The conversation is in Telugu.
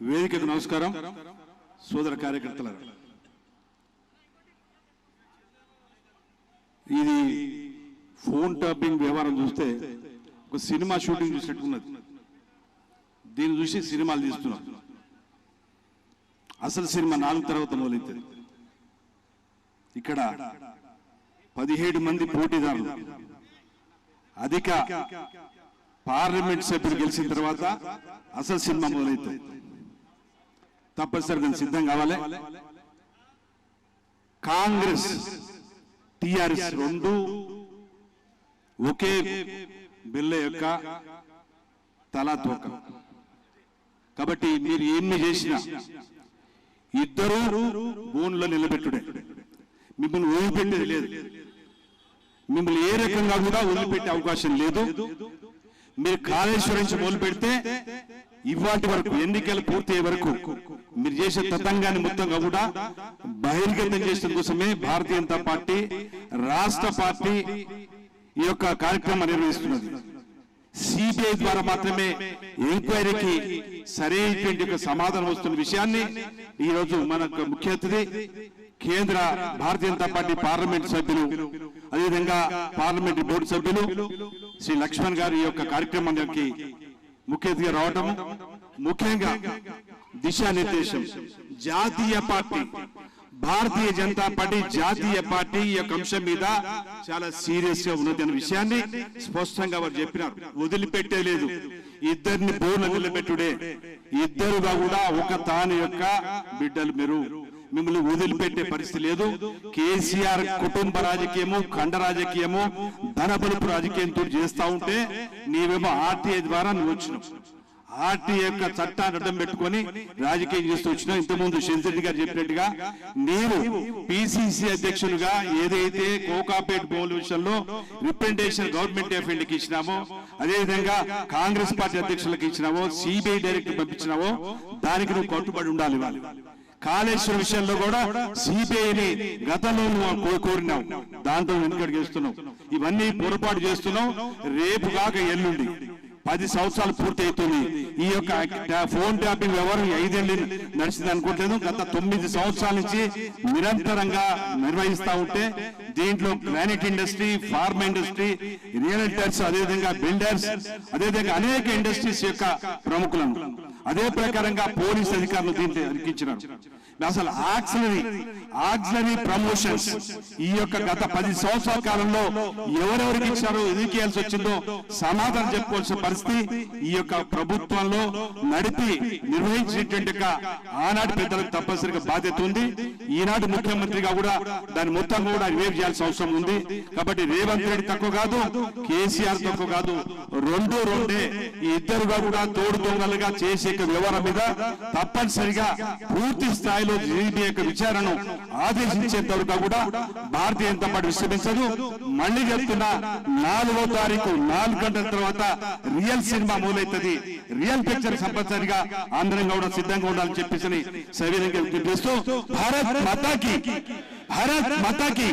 వేదికకు నమస్కారం. సోదర కార్యకర్తల ఇది ఫోన్ టాపింగ్ వ్యవహారం చూస్తే ఒక సినిమా షూటింగ్ చూసినట్టున్నది. దీన్ని చూసి సినిమాలు తీస్తున్నాం. అసలు సినిమా నాలుగు తర్వాత మొదలవుతుంది ఇక్కడ పదిహేడు మంది పోటీదారులు అధిక పార్లమెంట్ సభ్యులు గెలిచిన తర్వాత అసలు సినిమా మొదలవుతుంది తప్పనిసరి దానికి సిద్ధం కావాలి. కాంగ్రెస్ టిఆర్ఎస్ రెండు ఒకే బిల్ల యొక్క తలా తోక. కాబట్టి మీరు ఎన్ని చేసినా ఇద్దరు బోన్లో నిలబెట్టుడే. మిమ్మల్ని వదిలిపెట్టేది లేదు. మిమ్మల్ని ఏ రకంగా కూడా వదిలిపెట్టే అవకాశం లేదు. మీరు కాళేశ్వరం నుంచి మొదలు పెడితే ఇవాటి వరకు ఎన్నికలు పూర్తయ్యే వరకు మీరు చేసే తతంగాన్ని మొత్తంగా కూడా బహిర్గతం చేసిన కోసమే భారతీయ జనతా పార్టీ రాష్ట్ర పార్టీ ఈ యొక్క కార్యక్రమం నిర్వహిస్తున్నది. సిబిఐ ద్వారా మాత్రమే ఎంక్వైరీకి సరైనటువంటి ఒక సమాధానం వస్తున్న విషయాన్ని ఈ రోజు మన ముఖ్య అతిథి కేంద్ర భారతీయ జనతా పార్టీ పార్లమెంట్ సభ్యులు అదేవిధంగా పార్లమెంట్ బోర్డు సభ్యులు శ్రీ లక్ష్మణ్ గారి యొక్క కార్యక్రమానికి ముఖ్య అతిథిగా రావటం ముఖ్యంగా దిశానిర్దేశం. జాతీయ పార్టీ భారతీయ జనతా పార్టీ జాతీయ పార్టీ ఈ యొక్క అంశం మీద చాలా సీరియస్గా ఉన్నది అనే విషయాన్ని స్పష్టంగా వారు చెప్పినారు. వదిలిపెట్టే లేదు. ఇద్దరిని బోర్లు నిలబెట్టుడే. ఇద్దరుగా కూడా ఒక తాను యొక్క బిడ్డలు మీరు. మిమ్మల్ని వదిలిపెట్టే పరిస్థితి లేదు. కేసీఆర్ కుటుంబ రాజకీయము ఖండ రాజకీయము ధన ధనబలుపు రాజకీయంతో చేస్తా ఉంటే నీవేమో ఆర్టీఐ ద్వారా నువ్వు వచ్చినావు. ఆర్టీ యొక్క చట్టాన్ని అడ్డం పెట్టుకొని రాజకీయం చేస్తూ వచ్చినా ఇంతకుముందు శంకరెడ్డి గారు చెప్పినట్టుగా నేను పిసిసి అధ్యక్షులుగా ఏదైతే కోకాపేట్ భూముల విషయంలో రిప్రజెంటేషన్ గవర్నమెంట్ ఆఫ్ ఇండియాకి ఇచ్చినామో అదేవిధంగా కాంగ్రెస్ పార్టీ అధ్యక్షులకు ఇచ్చినావో సిబిఐ డైరెక్టర్ పంపించినావో దానికి నువ్వు కట్టుబడి ఉండాలి వాళ్ళు. కాళేశ్వరం విషయంలో కూడా సిబిఐని గతంలో నువ్వు కో- దాంతో వెనుకడు చేస్తున్నాం ఇవన్నీ పొరపాటు చేస్తున్నాం రేపు కాక ఎల్లుండి. పది సంవత్సరాలు పూర్తి అవుతుంది ఈ యొక్క ఫోన్ ట్యాపింగ్ వ్యవహారం ఐదేళ్ళు నడిచింది అనుకోవట్లేదు గత తొమ్మిది సంవత్సరాల నుంచి నిరంతరంగా నిర్వహిస్తా ఉంటే దీంట్లో granite industry pharma industry realtors అదేవిధంగా బిల్డర్స్ అదేవిధంగా అనేక ఇండస్ట్రీస్ యొక్క ప్రముఖులను. అదే ప్రకారంగా పోలీస్ అధికారులు దీంట్లో అనిపించినారు అసలు ఆక్సిలరీ ఆక్సిలరీ ప్రమోషన్స్. ఈ యొక్క గత పది సంవత్సరాల కాలంలో ఎవరెవరికి ఇచ్చారో ఎందుకు వచ్చిందో సమాధానం చెప్పుకోవాల్సిన పరిస్థితి ఈ యొక్క ప్రభుత్వంలో నడిపి నిర్వహించినటువంటి ఆనాటి పెద్దలకు తప్పనిసరిగా బాధ్యత ఉంది. ఈనాటి ముఖ్యమంత్రిగా కూడా దాని మొత్తం కూడా రివేవ్ చేయాల్సిన అవసరం ఉంది. కాబట్టి రేవంత్ రెడ్డి తక్కువ కాదు కేసీఆర్ తక్కువ కాదు రెండు రెండే. ఈ ఇద్దరుగా కూడా తోడు దొంగలుగా చేసే వ్యవహారం మీద తప్పనిసరిగా పూర్తి స్థాయిలో జీబీ యొక్క విచారణను ఆదేశించేంత వరకు కూడా భారతీయ జనతా పార్టీ విశ్రమించదు మళ్ళీ చెప్తున్నా నాలుగో తారీఖు నాలుగు గంటల తర్వాత రియల్ సినిమా మొదలవుతుంది. రియల్ పిక్చర్ కంపల్సరిగా అందరం కూడా సిద్ధంగా ఉండాలని చెప్పేసి సవిధంగా విజ్ఞప్తి చేస్తూ భారత్ మాతాకి భారత్ మాతాకి.